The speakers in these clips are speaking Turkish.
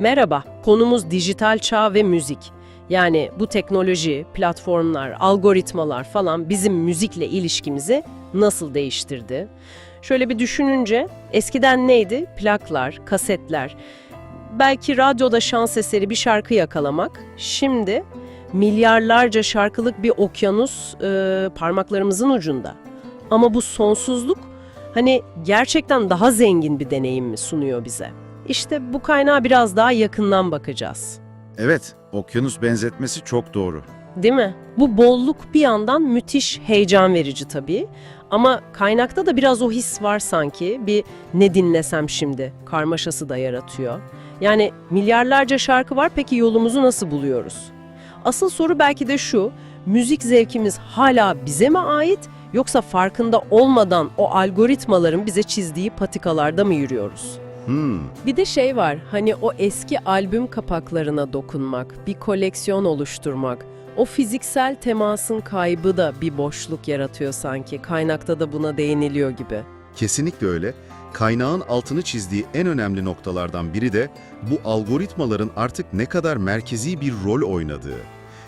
Merhaba, konumuz dijital çağ ve müzik. Yani bu teknoloji, platformlar, algoritmalar falan bizim müzikle ilişkimizi nasıl değiştirdi? Şöyle bir düşününce eskiden neydi? Plaklar, kasetler, belki radyoda şans eseri bir şarkı yakalamak. Şimdi milyarlarca şarkılık bir okyanus e, parmaklarımızın ucunda. Ama bu sonsuzluk hani gerçekten daha zengin bir deneyim mi sunuyor bize? İşte bu kaynağa biraz daha yakından bakacağız. Evet, okyanus benzetmesi çok doğru. Değil mi? Bu bolluk bir yandan müthiş heyecan verici tabii. Ama kaynakta da biraz o his var sanki. Bir ne dinlesem şimdi karmaşası da yaratıyor. Yani milyarlarca şarkı var peki yolumuzu nasıl buluyoruz? Asıl soru belki de şu. Müzik zevkimiz hala bize mi ait yoksa farkında olmadan o algoritmaların bize çizdiği patikalarda mı yürüyoruz? Hmm, Bir de şey var, hani o eski albüm kapaklarına dokunmak, bir koleksiyon oluşturmak, o fiziksel temasın kaybı da bir boşluk yaratıyor sanki. Kaynakta da buna değiniliyor gibi. Kesinlikle öyle. Kaynağın altını çizdiği en önemli noktalardan biri de bu algoritmaların artık ne kadar merkezi bir rol oynadığı.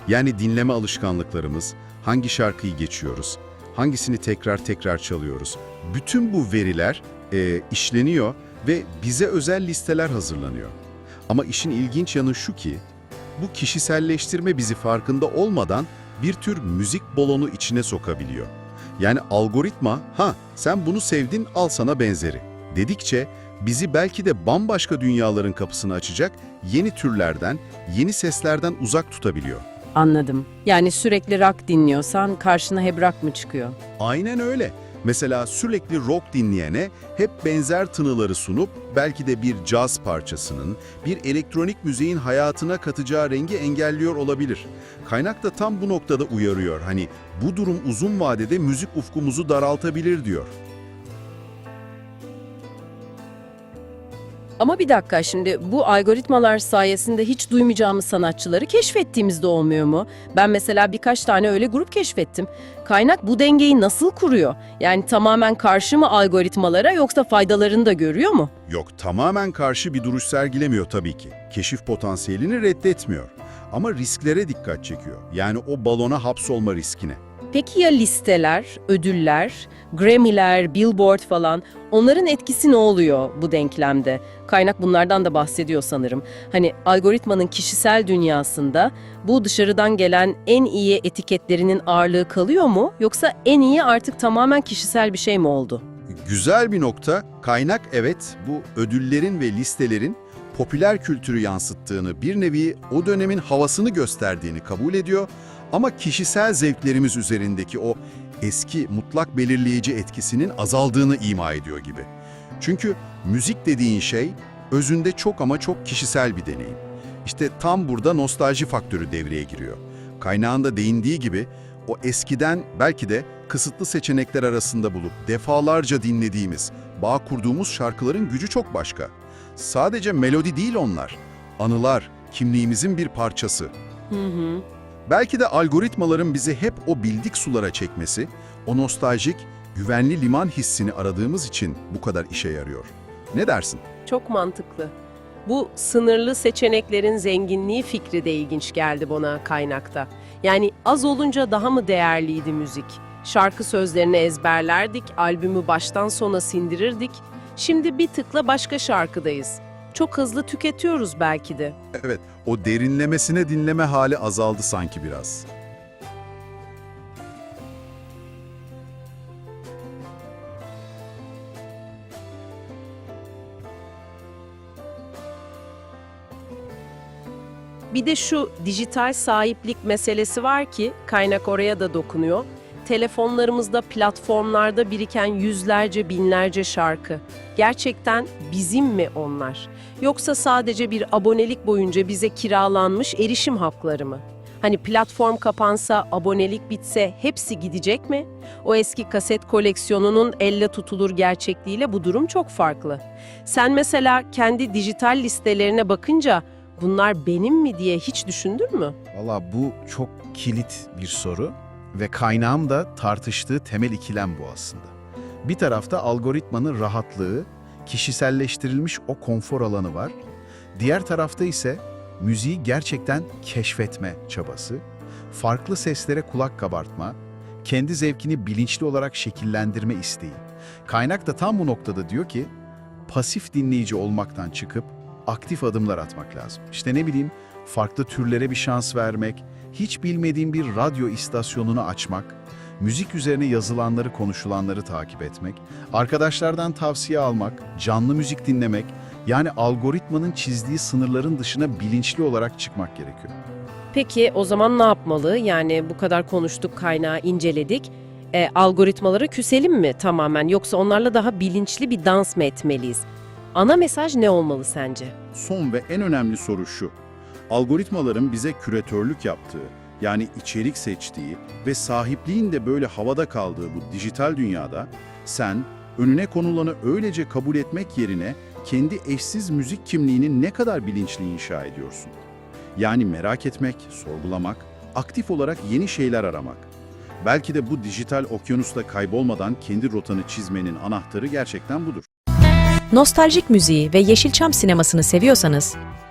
Yani dinleme alışkanlıklarımız, hangi şarkıyı geçiyoruz, hangisini tekrar tekrar çalıyoruz. Bütün bu veriler e, işleniyor ve bize özel listeler hazırlanıyor. Ama işin ilginç yanı şu ki, bu kişiselleştirme bizi farkında olmadan bir tür müzik balonu içine sokabiliyor. Yani algoritma, ha sen bunu sevdin al sana benzeri dedikçe bizi belki de bambaşka dünyaların kapısını açacak yeni türlerden, yeni seslerden uzak tutabiliyor. Anladım. Yani sürekli rock dinliyorsan karşına hep rock mı çıkıyor? Aynen öyle. Mesela sürekli rock dinleyene hep benzer tınıları sunup belki de bir caz parçasının, bir elektronik müziğin hayatına katacağı rengi engelliyor olabilir. Kaynak da tam bu noktada uyarıyor. Hani bu durum uzun vadede müzik ufkumuzu daraltabilir diyor. Ama bir dakika şimdi bu algoritmalar sayesinde hiç duymayacağımız sanatçıları keşfettiğimizde olmuyor mu? Ben mesela birkaç tane öyle grup keşfettim. Kaynak bu dengeyi nasıl kuruyor? Yani tamamen karşı mı algoritmalara yoksa faydalarını da görüyor mu? Yok, tamamen karşı bir duruş sergilemiyor tabii ki. Keşif potansiyelini reddetmiyor. Ama risklere dikkat çekiyor. Yani o balona hapsolma riskine. Peki ya listeler, ödüller, Grammy'ler, Billboard falan onların etkisi ne oluyor bu denklemde? Kaynak bunlardan da bahsediyor sanırım. Hani algoritmanın kişisel dünyasında bu dışarıdan gelen en iyi etiketlerinin ağırlığı kalıyor mu yoksa en iyi artık tamamen kişisel bir şey mi oldu? Güzel bir nokta. Kaynak evet bu ödüllerin ve listelerin popüler kültürü yansıttığını, bir nevi o dönemin havasını gösterdiğini kabul ediyor. Ama kişisel zevklerimiz üzerindeki o eski mutlak belirleyici etkisinin azaldığını ima ediyor gibi. Çünkü müzik dediğin şey özünde çok ama çok kişisel bir deneyim. İşte tam burada nostalji faktörü devreye giriyor. Kaynağında değindiği gibi o eskiden belki de kısıtlı seçenekler arasında bulup defalarca dinlediğimiz, bağ kurduğumuz şarkıların gücü çok başka. Sadece melodi değil onlar. Anılar, kimliğimizin bir parçası. Hı hı. Belki de algoritmaların bizi hep o bildik sulara çekmesi, o nostaljik, güvenli liman hissini aradığımız için bu kadar işe yarıyor. Ne dersin? Çok mantıklı. Bu sınırlı seçeneklerin zenginliği fikri de ilginç geldi bana kaynakta. Yani az olunca daha mı değerliydi müzik? Şarkı sözlerini ezberlerdik, albümü baştan sona sindirirdik. Şimdi bir tıkla başka şarkıdayız. Çok hızlı tüketiyoruz belki de. Evet, o derinlemesine dinleme hali azaldı sanki biraz. Bir de şu dijital sahiplik meselesi var ki kaynak oraya da dokunuyor. Telefonlarımızda, platformlarda biriken yüzlerce, binlerce şarkı. Gerçekten bizim mi onlar? Yoksa sadece bir abonelik boyunca bize kiralanmış erişim hakları mı? Hani platform kapansa, abonelik bitse hepsi gidecek mi? O eski kaset koleksiyonunun elle tutulur gerçekliğiyle bu durum çok farklı. Sen mesela kendi dijital listelerine bakınca bunlar benim mi diye hiç düşündün mü? Valla bu çok kilit bir soru ve kaynağım da tartıştığı temel ikilem bu aslında. Bir tarafta algoritmanın rahatlığı, kişiselleştirilmiş o konfor alanı var. Diğer tarafta ise müziği gerçekten keşfetme çabası, farklı seslere kulak kabartma, kendi zevkini bilinçli olarak şekillendirme isteği. Kaynak da tam bu noktada diyor ki, pasif dinleyici olmaktan çıkıp aktif adımlar atmak lazım. İşte ne bileyim, farklı türlere bir şans vermek, hiç bilmediğin bir radyo istasyonunu açmak, müzik üzerine yazılanları, konuşulanları takip etmek, arkadaşlardan tavsiye almak, canlı müzik dinlemek, yani algoritmanın çizdiği sınırların dışına bilinçli olarak çıkmak gerekiyor. Peki o zaman ne yapmalı? Yani bu kadar konuştuk, kaynağı inceledik. E, algoritmalara küselim mi tamamen yoksa onlarla daha bilinçli bir dans mı etmeliyiz? Ana mesaj ne olmalı sence? Son ve en önemli soru şu. Algoritmaların bize küratörlük yaptığı, yani içerik seçtiği ve sahipliğin de böyle havada kaldığı bu dijital dünyada sen önüne konulanı öylece kabul etmek yerine kendi eşsiz müzik kimliğini ne kadar bilinçli inşa ediyorsun? Yani merak etmek, sorgulamak, aktif olarak yeni şeyler aramak. Belki de bu dijital okyanusta kaybolmadan kendi rotanı çizmenin anahtarı gerçekten budur. Nostaljik müziği ve Yeşilçam sinemasını seviyorsanız,